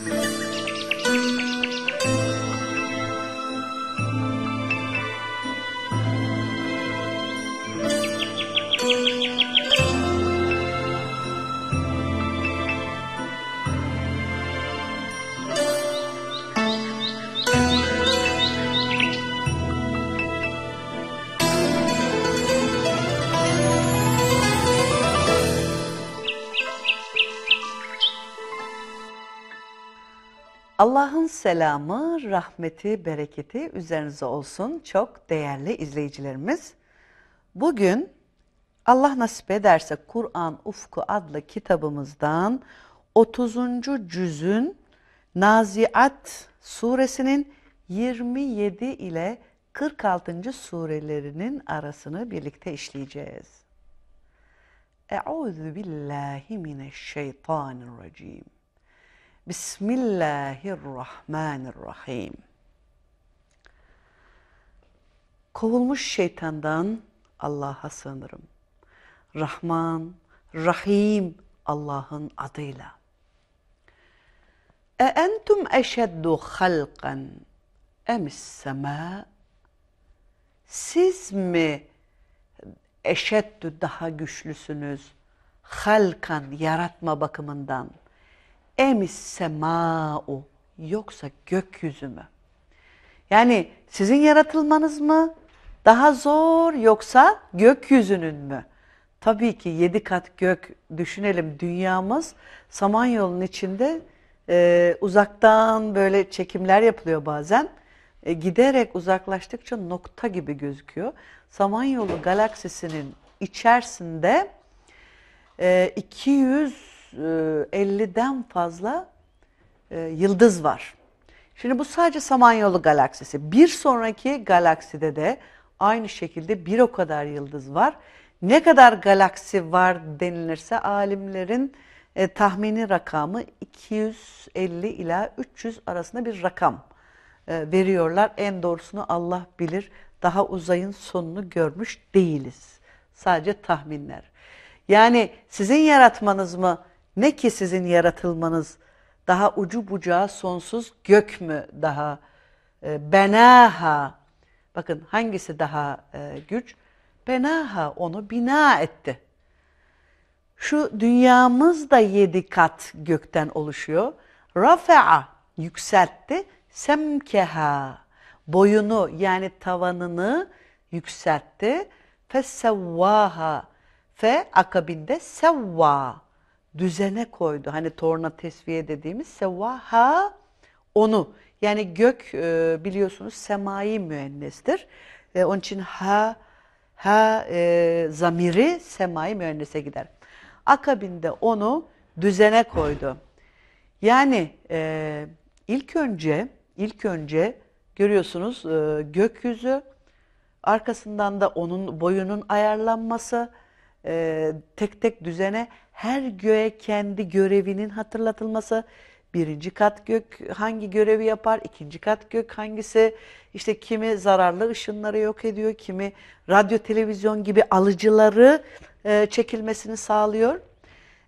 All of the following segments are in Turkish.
Mm-hmm. Allah'ın selamı, rahmeti, bereketi üzerinize olsun çok değerli izleyicilerimiz. Bugün Allah nasip ederse Kur'an Ufku adlı kitabımızdan 30. cüzün Naziat suresinin 27 ile 46. surelerinin arasını birlikte işleyeceğiz. Euzu billahi mineşşeytanirracim. Bismillahirrahmanirrahim. Kovulmuş şeytandan Allah'a sığınırım. Rahman, Rahim Allah'ın adıyla. E entum eşeddu halkan emis sema? Siz mi eşeddü daha güçlüsünüz? Halkan yaratma bakımından emis sema'u yoksa gökyüzü mü? Yani sizin yaratılmanız mı daha zor yoksa gökyüzünün mü? Tabii ki yedi kat gök düşünelim dünyamız Samanyolu'nun içinde e, uzaktan böyle çekimler yapılıyor bazen. E, giderek uzaklaştıkça nokta gibi gözüküyor. Samanyolu galaksisinin içerisinde e, 200 50'den fazla e, yıldız var. Şimdi bu sadece Samanyolu galaksisi. Bir sonraki galakside de aynı şekilde bir o kadar yıldız var. Ne kadar galaksi var denilirse alimlerin e, tahmini rakamı 250 ila 300 arasında bir rakam e, veriyorlar. En doğrusunu Allah bilir. Daha uzayın sonunu görmüş değiliz. Sadece tahminler. Yani sizin yaratmanız mı ne ki sizin yaratılmanız daha ucu bucağı sonsuz gök mü daha e, benaha bakın hangisi daha e, güç benaha onu bina etti. Şu dünyamız da yedi kat gökten oluşuyor. Rafa'a yükseltti. Semkeha boyunu yani tavanını yükseltti. Fesevvaha fe akabinde sevva düzene koydu. Hani torna tesviye dediğimiz sevaha onu. Yani gök e, biliyorsunuz semai müennestir. E, onun için ha ha e, zamiri semai müennese gider. Akabinde onu düzene koydu. Yani e, ilk önce ilk önce görüyorsunuz e, gökyüzü arkasından da onun boyunun ayarlanması e, tek tek düzene her göğe kendi görevinin hatırlatılması, birinci kat gök hangi görevi yapar, ikinci kat gök hangisi, işte kimi zararlı ışınları yok ediyor, kimi radyo televizyon gibi alıcıları e, çekilmesini sağlıyor.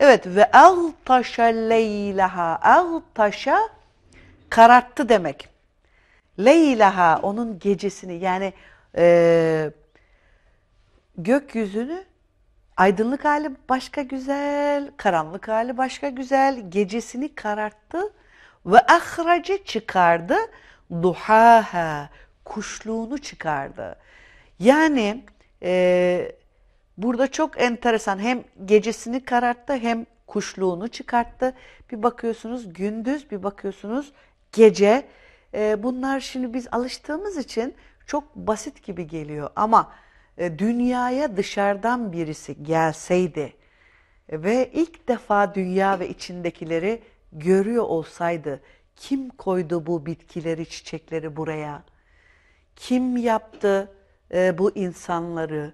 Evet ve altaşa leylaha altaşa kararttı demek. Leylaha onun gecesini yani e, gökyüzünü Aydınlık hali başka güzel, karanlık hali başka güzel. Gecesini kararttı ve ahrace çıkardı. Duhaha, kuşluğunu çıkardı. Yani e, burada çok enteresan hem gecesini kararttı hem kuşluğunu çıkarttı. Bir bakıyorsunuz gündüz, bir bakıyorsunuz gece. E, bunlar şimdi biz alıştığımız için çok basit gibi geliyor ama dünyaya dışarıdan birisi gelseydi ve ilk defa dünya ve içindekileri görüyor olsaydı kim koydu bu bitkileri, çiçekleri buraya? Kim yaptı e, bu insanları?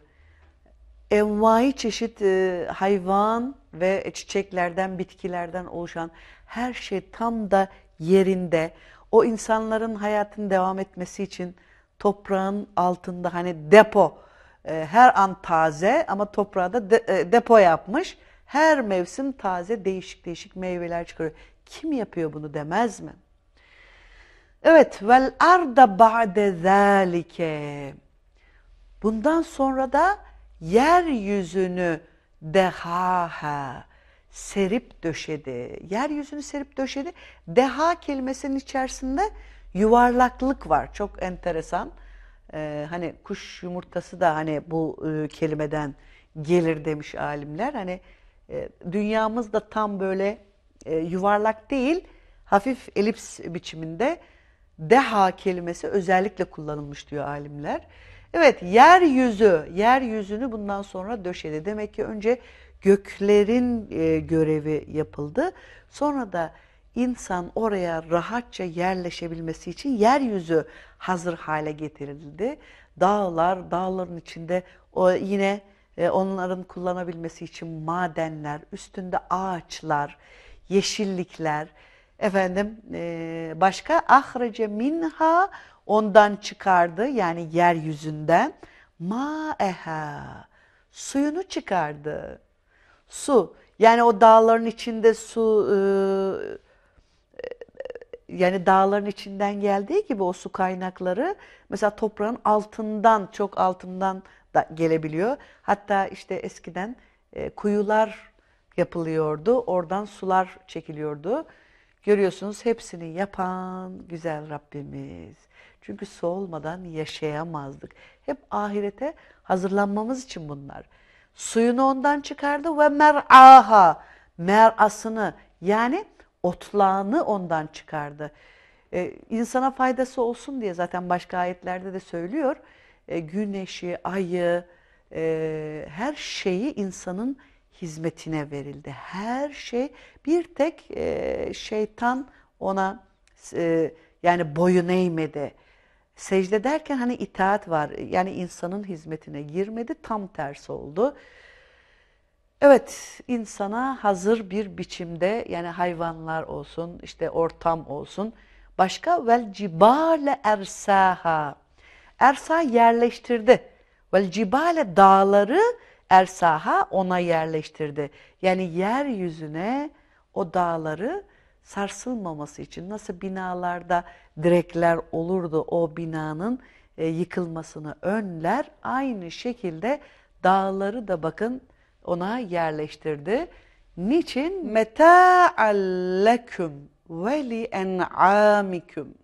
Envai çeşit e, hayvan ve çiçeklerden, bitkilerden oluşan her şey tam da yerinde. O insanların hayatın devam etmesi için toprağın altında hani depo e, her an taze ama toprağı da de, e, depo yapmış. Her mevsim taze değişik değişik meyveler çıkarıyor. Kim yapıyor bunu demez mi? Evet, vel arda ba'de zalike. Bundan sonra da yeryüzünü dehaha serip döşedi. Yeryüzünü serip döşedi. Deha kelimesinin içerisinde yuvarlaklık var. Çok enteresan. Ee, hani kuş yumurtası da hani bu e, kelimeden gelir demiş alimler. Hani e, dünyamız da tam böyle e, yuvarlak değil, hafif elips biçiminde deha kelimesi özellikle kullanılmış diyor alimler. Evet, yeryüzü, yeryüzünü bundan sonra döşedi. Demek ki önce göklerin e, görevi yapıldı. Sonra da insan oraya rahatça yerleşebilmesi için yeryüzü hazır hale getirildi. Dağlar, dağların içinde o yine e, onların kullanabilmesi için madenler, üstünde ağaçlar, yeşillikler, efendim e, başka ahrece minha ondan çıkardı yani yeryüzünden maeha suyunu çıkardı. Su yani o dağların içinde su e, yani dağların içinden geldiği gibi o su kaynakları mesela toprağın altından çok altından da gelebiliyor. Hatta işte eskiden e, kuyular yapılıyordu. Oradan sular çekiliyordu. Görüyorsunuz hepsini yapan güzel Rabbimiz. Çünkü su olmadan yaşayamazdık. Hep ahirete hazırlanmamız için bunlar. Suyunu ondan çıkardı ve mer'aha, mer'asını yani otlağını ondan çıkardı. Ee, insana faydası olsun diye zaten başka ayetlerde de söylüyor. Ee, güneşi, ayı, e, her şeyi insanın hizmetine verildi. Her şey bir tek e, şeytan ona e, yani boyun eğmedi. Secde derken hani itaat var. Yani insanın hizmetine girmedi. Tam tersi oldu. Evet, insana hazır bir biçimde yani hayvanlar olsun, işte ortam olsun. Başka vel cibale ersaha. Ersa yerleştirdi. Vel cibale dağları ersaha ona yerleştirdi. Yani yeryüzüne o dağları sarsılmaması için nasıl binalarda direkler olurdu o binanın e, yıkılmasını önler aynı şekilde dağları da bakın ona yerleştirdi. Niçin? Meta'alleküm ve li en'amikum.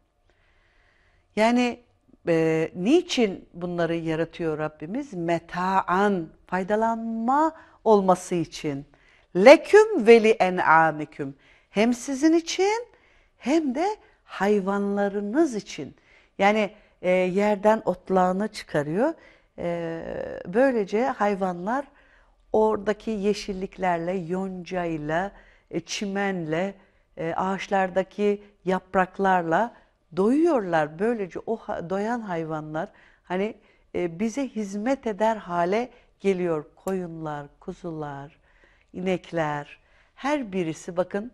Yani e, niçin bunları yaratıyor Rabbimiz? Meta'an, faydalanma olması için. Leküm ve li en'amikum. Hem sizin için hem de hayvanlarınız için. Yani e, yerden otlağını çıkarıyor. E, böylece hayvanlar oradaki yeşilliklerle, yoncayla, e, çimenle, e, ağaçlardaki yapraklarla doyuyorlar. Böylece o doyan hayvanlar hani e, bize hizmet eder hale geliyor. Koyunlar, kuzular, inekler her birisi bakın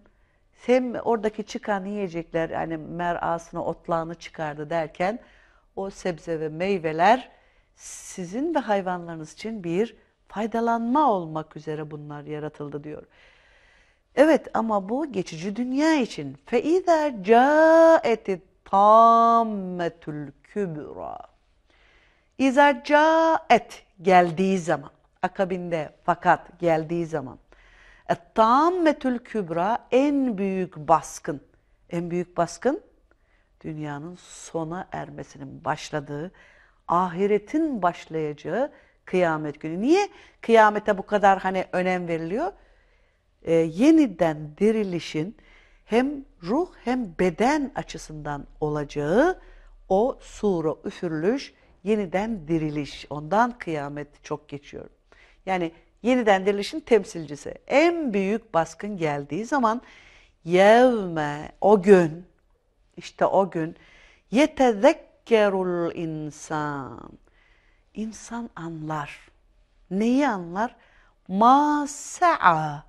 hem oradaki çıkan yiyecekler yani merasını, otlağını çıkardı derken o sebze ve meyveler sizin ve hayvanlarınız için bir faydalanma olmak üzere bunlar yaratıldı diyor. Evet ama bu geçici dünya için. فَاِذَا جَاءَتِ tammetül kübra. İza caet geldiği zaman, akabinde fakat geldiği zaman. Et-tammetül kübra en büyük baskın. En büyük baskın dünyanın sona ermesinin başladığı, ahiretin başlayacağı kıyamet günü. Niye kıyamete bu kadar hani önem veriliyor? Ee, yeniden dirilişin hem ruh hem beden açısından olacağı o sura üfürülüş, yeniden diriliş. Ondan kıyamet çok geçiyor. Yani yeniden dirilişin temsilcisi. En büyük baskın geldiği zaman yevme o gün işte o gün yetezekkerul insan insan anlar. Neyi anlar? Ma sa'a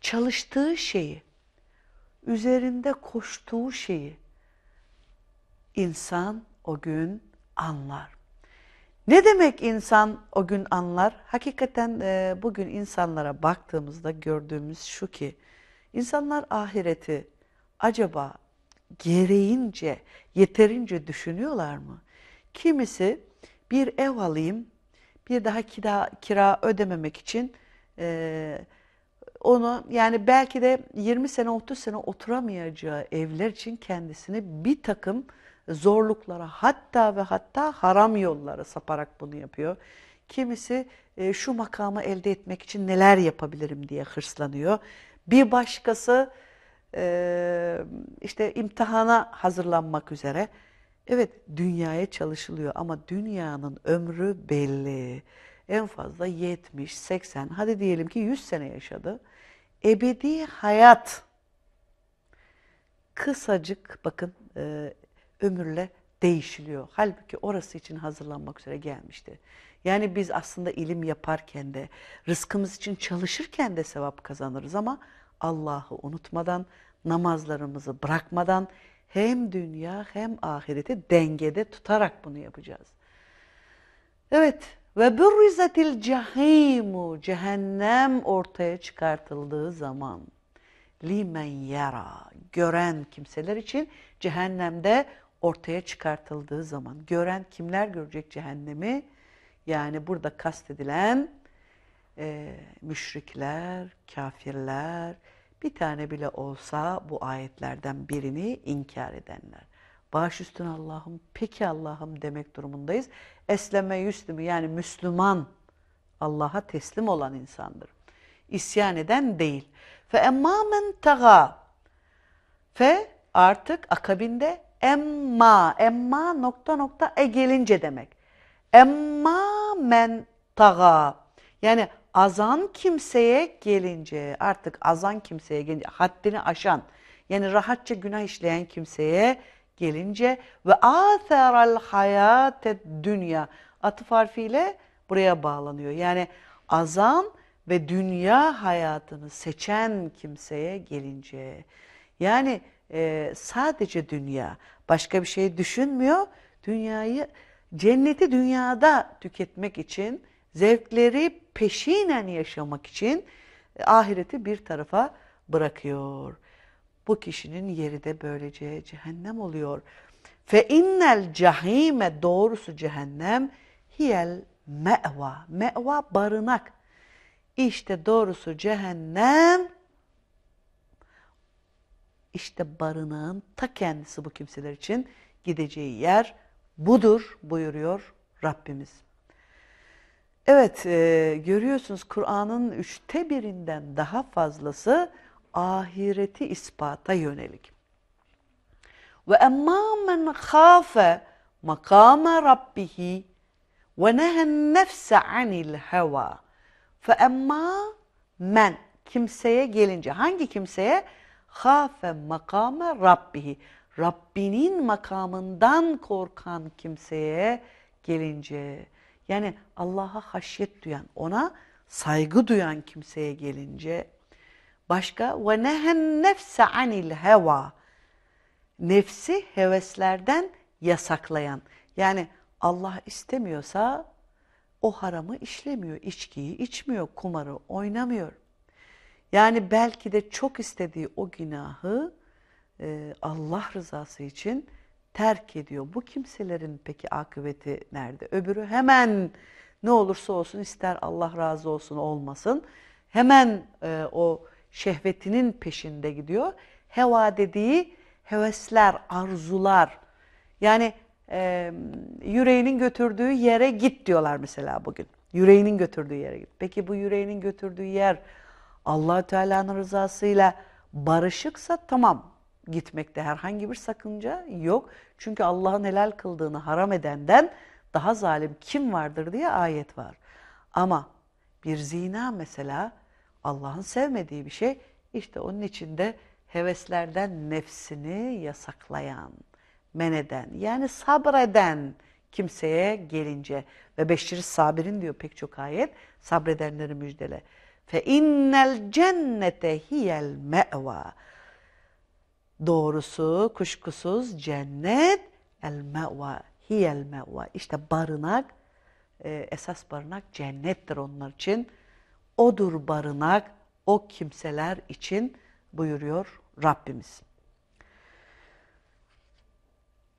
çalıştığı şeyi, üzerinde koştuğu şeyi insan o gün anlar. Ne demek insan o gün anlar? Hakikaten e, bugün insanlara baktığımızda gördüğümüz şu ki insanlar ahireti acaba gereğince, yeterince düşünüyorlar mı? Kimisi bir ev alayım, bir daha kira, kira ödememek için e, onu yani belki de 20 sene 30 sene oturamayacağı evler için kendisini bir takım zorluklara hatta ve hatta haram yollara saparak bunu yapıyor. Kimisi e, şu makamı elde etmek için neler yapabilirim diye hırslanıyor. Bir başkası e, işte imtihana hazırlanmak üzere. Evet dünyaya çalışılıyor ama dünyanın ömrü belli. En fazla 70, 80 hadi diyelim ki 100 sene yaşadı. Ebedi hayat kısacık bakın e, ömürle değişiliyor. Halbuki orası için hazırlanmak üzere gelmişti. Yani biz aslında ilim yaparken de, rızkımız için çalışırken de sevap kazanırız ama Allah'ı unutmadan, namazlarımızı bırakmadan hem dünya hem ahireti dengede tutarak bunu yapacağız. Evet ve burrizatil cahimu cehennem ortaya çıkartıldığı zaman limen yara gören kimseler için cehennemde ortaya çıkartıldığı zaman gören kimler görecek cehennemi? Yani burada kastedilen e, müşrikler, kafirler, bir tane bile olsa bu ayetlerden birini inkar edenler. Baş üstüne Allah'ım, peki Allah'ım demek durumundayız. Esleme yüslümü yani Müslüman, Allah'a teslim olan insandır. İsyan eden değil. Fe emma men taga. Fe artık akabinde emma, emma nokta nokta e gelince demek. Emma men taga. Yani azan kimseye gelince, artık azan kimseye gelince, haddini aşan, yani rahatça günah işleyen kimseye gelince ve atheral hayate dünya atıf harfiyle buraya bağlanıyor. Yani azan ve dünya hayatını seçen kimseye gelince yani e, sadece dünya başka bir şey düşünmüyor. Dünyayı cenneti dünyada tüketmek için zevkleri peşinen yaşamak için e, ahireti bir tarafa bırakıyor. Bu kişinin yeri de böylece cehennem oluyor. Fe innel cahime doğrusu cehennem hiyel me'va. Me'va barınak. İşte doğrusu cehennem işte barınağın ta kendisi bu kimseler için gideceği yer budur buyuruyor Rabbimiz. Evet e, görüyorsunuz Kur'an'ın üçte birinden daha fazlası ahireti ispata yönelik. Ve emma men khafe makame rabbihi ve nehen nefse anil heva. Fe emma men kimseye gelince hangi kimseye? Khafe makame rabbihi. Rabbinin makamından korkan kimseye gelince yani Allah'a haşyet duyan, ona saygı duyan kimseye gelince başka ve nehen nefse anil heva nefsi heveslerden yasaklayan yani Allah istemiyorsa o haramı işlemiyor, içkiyi içmiyor, kumarı oynamıyor. Yani belki de çok istediği o günahı Allah rızası için terk ediyor. Bu kimselerin peki akıbeti nerede? Öbürü hemen ne olursa olsun ister Allah razı olsun olmasın hemen e, o şehvetinin peşinde gidiyor. Heva dediği hevesler, arzular. Yani e, yüreğinin götürdüğü yere git diyorlar mesela bugün. Yüreğinin götürdüğü yere git. Peki bu yüreğinin götürdüğü yer allah Teala'nın rızasıyla barışıksa tamam gitmekte herhangi bir sakınca yok. Çünkü Allah'ın helal kıldığını haram edenden daha zalim kim vardır diye ayet var. Ama bir zina mesela Allah'ın sevmediği bir şey. İşte onun içinde heveslerden nefsini yasaklayan, meneden yani sabreden kimseye gelince ve beşir sabirin diyor pek çok ayet sabredenleri müjdele. Fe innel cennete hiyel me'va. Doğrusu kuşkusuz cennet el me'va hiyel me'va. İşte barınak e, esas barınak cennettir onlar için. Odur barınak o kimseler için buyuruyor Rabbimiz.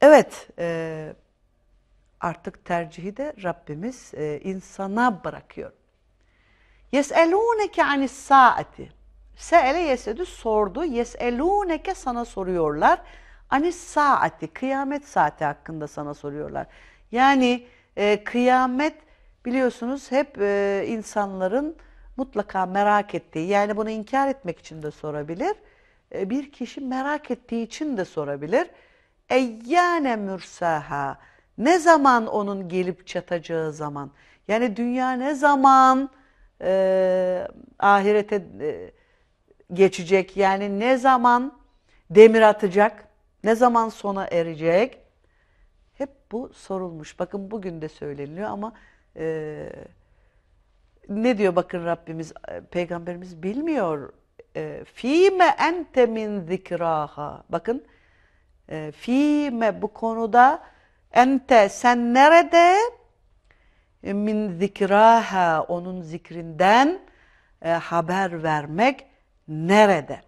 Evet, e, artık tercihi de Rabbimiz e, insana bırakıyor. Yes'elûneke anis saati. Se'ele yesedü sordu. Yes'elûneke sana soruyorlar. Anis saati, kıyamet saati hakkında sana soruyorlar. Yani e, kıyamet biliyorsunuz hep e, insanların mutlaka merak ettiği, yani bunu inkar etmek için de sorabilir. E, bir kişi merak ettiği için de sorabilir. Eyyâne mürsaha. Ne zaman onun gelip çatacağı zaman. Yani dünya ne zaman e, ahirete e, geçecek? Yani ne zaman demir atacak? Ne zaman sona erecek? Hep bu sorulmuş. Bakın bugün de söyleniliyor ama e, ne diyor bakın Rabbimiz, e, Peygamberimiz bilmiyor. E, Fime ente min zikraha. Bakın e, fime bu konuda ente sen nerede e, min zikraha onun zikrinden e, haber vermek nerede?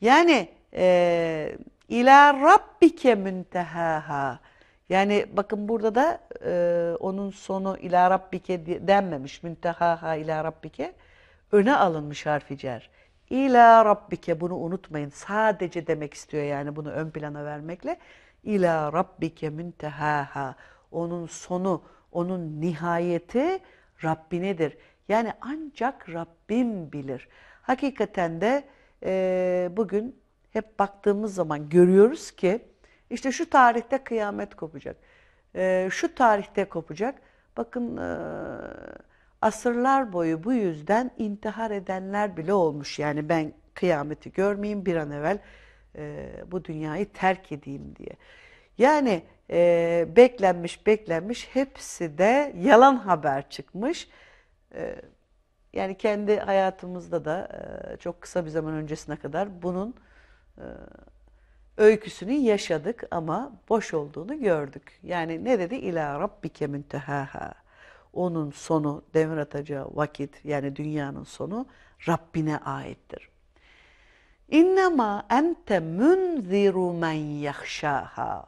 Yani e, ila rabbike müntehaha. Yani bakın burada da e, onun sonu ila rabbike denmemiş. Müntehaha ila rabbike. Öne alınmış harfi cer. İla rabbike bunu unutmayın. Sadece demek istiyor yani bunu ön plana vermekle. İla rabbike müntehaha. Onun sonu, onun nihayeti Rabbinedir. Yani ancak Rabbim bilir. Hakikaten de e, bugün hep baktığımız zaman görüyoruz ki işte şu tarihte kıyamet kopacak. E, şu tarihte kopacak. Bakın e, asırlar boyu bu yüzden intihar edenler bile olmuş. Yani ben kıyameti görmeyeyim bir an evvel e, bu dünyayı terk edeyim diye. Yani e, beklenmiş beklenmiş hepsi de yalan haber çıkmış. E, yani kendi hayatımızda da çok kısa bir zaman öncesine kadar bunun öyküsünü yaşadık ama boş olduğunu gördük. Yani ne dedi? İlâ rabbike müntehaha. Onun sonu, demir atacağı vakit yani dünyanın sonu Rabbine aittir. İnnemâ ente munziru men yahşâha.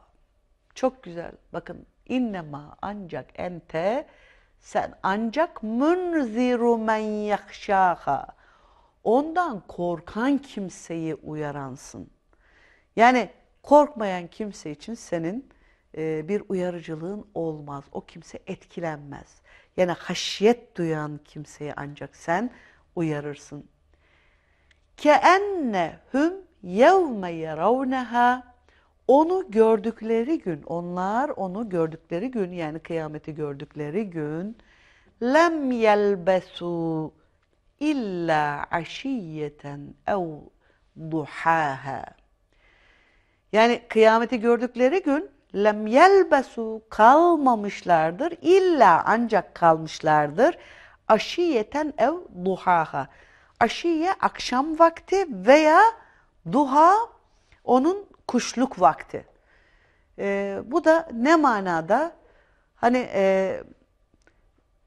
Çok güzel. Bakın innema ancak ente sen ancak munziru men yahşâha. Ondan korkan kimseyi uyaransın. Yani korkmayan kimse için senin e, bir uyarıcılığın olmaz. O kimse etkilenmez. Yani haşyet duyan kimseyi ancak sen uyarırsın. Keennehum yevme yeravneha onu gördükleri gün, onlar onu gördükleri gün yani kıyameti gördükleri gün lem yelbesu illa aşiyeten ev duhaha. Yani kıyameti gördükleri gün lem yelbesu kalmamışlardır illa ancak kalmışlardır aşiyeten ev duhaha. Aşiye akşam vakti veya duha onun kuşluk vakti. E, bu da ne manada? Hani e,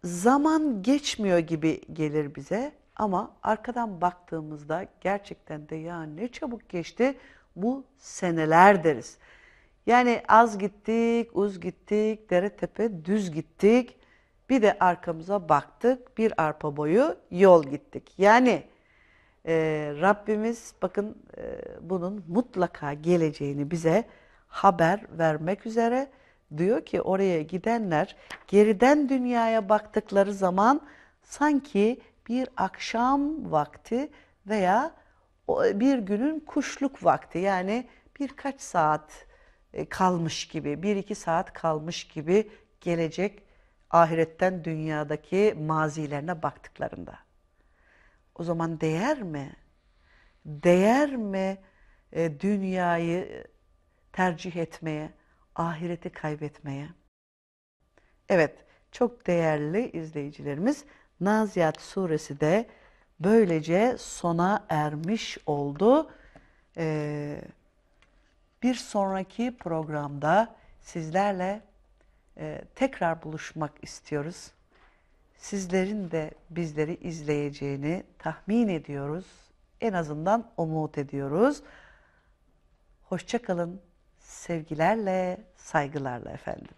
zaman geçmiyor gibi gelir bize ama arkadan baktığımızda gerçekten de ya ne çabuk geçti bu seneler deriz. Yani az gittik, uz gittik, dere tepe düz gittik. Bir de arkamıza baktık, bir arpa boyu yol gittik. Yani e, Rabbimiz bakın e, bunun mutlaka geleceğini bize haber vermek üzere diyor ki oraya gidenler geriden dünyaya baktıkları zaman sanki bir akşam vakti veya bir günün kuşluk vakti yani birkaç saat e, kalmış gibi, bir iki saat kalmış gibi gelecek ahiretten dünyadaki mazilerine baktıklarında. O zaman değer mi? Değer mi e, dünyayı tercih etmeye, ahireti kaybetmeye? Evet, çok değerli izleyicilerimiz Naziat suresi de böylece sona ermiş oldu. Ee, bir sonraki programda sizlerle e, tekrar buluşmak istiyoruz. Sizlerin de bizleri izleyeceğini tahmin ediyoruz. En azından umut ediyoruz. Hoşçakalın. Sevgilerle, saygılarla efendim.